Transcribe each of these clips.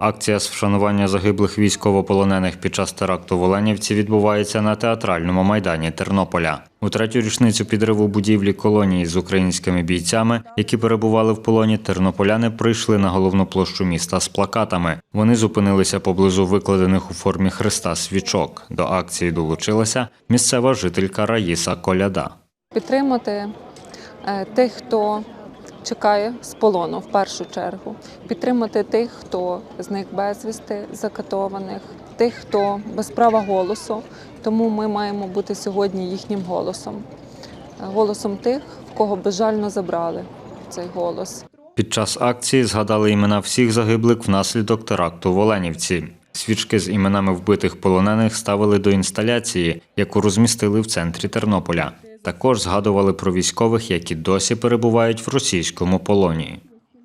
Акція з вшанування загиблих військовополонених під час теракту в Оленівці відбувається на театральному майдані Тернополя. У третю річницю підриву будівлі колонії з українськими бійцями, які перебували в полоні, тернополяни прийшли на головну площу міста з плакатами. Вони зупинилися поблизу викладених у формі хреста свічок. До акції долучилася місцева жителька Раїса Коляда. підтримати е, тих, хто чекає з полону в першу чергу, підтримати тих, хто зник безвісти, закатованих, тих, хто без права голосу. Тому ми маємо бути сьогодні їхнім голосом, голосом тих, в кого безжально забрали цей голос. Під час акції згадали імена всіх загиблих внаслідок теракту в Оленівці. Свічки з іменами вбитих полонених ставили до інсталяції, яку розмістили в центрі Тернополя. Також згадували про військових, які досі перебувають в російському полоні.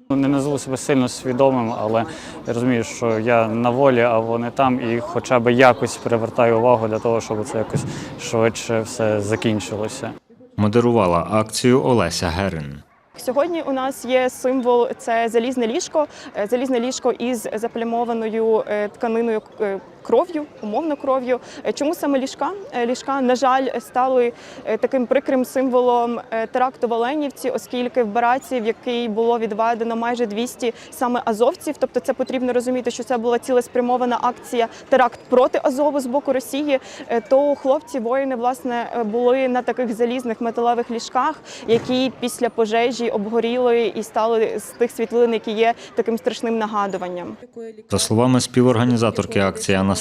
Ну, Не назву себе сильно свідомим, але я розумію, що я на волі, а вони там, і хоча б якось привертаю увагу для того, щоб це якось швидше все закінчилося. Модерувала акцію Олеся Герин. Сьогодні у нас є символ це залізне ліжко, Е, залізне ліжко із заплямованою е, тканиною е, кров'ю, умовно кров'ю. Е, Чому саме ліжка? Е, Ліжка, на жаль, стали е, таким прикрим символом теракту в Оленівці, оскільки в бараці, в який було відведено майже 200 саме азовців. Тобто, це потрібно розуміти, що це була цілеспрямована акція теракт проти Азову з боку Росії. То хлопці, воїни, власне, були на таких залізних металевих ліжках, які після пожежі обгоріли і стали з тих світлин, які є таким страшним нагадуванням. За словами співорганізаторки акції Анастасії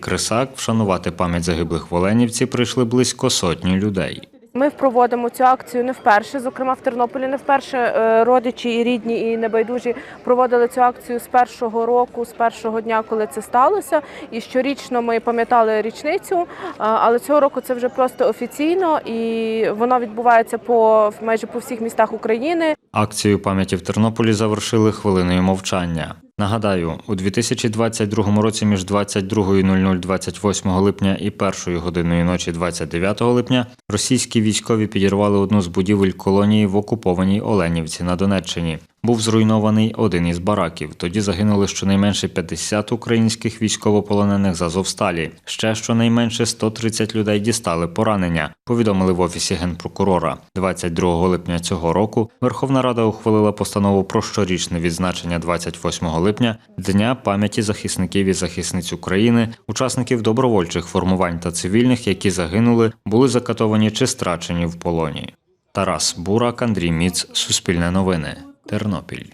Крисак, вшанувати пам'ять загиблих в Оленівці прийшли близько сотні людей. Ми проводимо цю акцію не вперше. Зокрема, в Тернополі не вперше Е, родичі і рідні, і небайдужі проводили цю акцію з першого року, з першого дня, коли це сталося. І щорічно ми пам'ятали річницю. Е, Але цього року це вже просто офіційно, і воно відбувається по майже по всіх містах України. Акцію пам'яті в Тернополі завершили хвилиною мовчання. Нагадаю, у 2022 році між 22.00 28 липня і 1 годиною ночі 29 липня російські військові підірвали одну з будівель колонії в окупованій Оленівці на Донеччині. Був зруйнований один із бараків. Тоді загинули щонайменше 50 українських військовополонених з Азовсталі. Ще щонайменше 130 людей дістали поранення. Повідомили в офісі генпрокурора. 22 липня цього року Верховна Рада ухвалила постанову про щорічне відзначення 28 липня Дня пам'яті захисників і захисниць України, учасників добровольчих формувань та цивільних, які загинули, були закатовані чи страчені в полоні. Тарас Бурак, Андрій Міц, Суспільне новини, Тернопіль.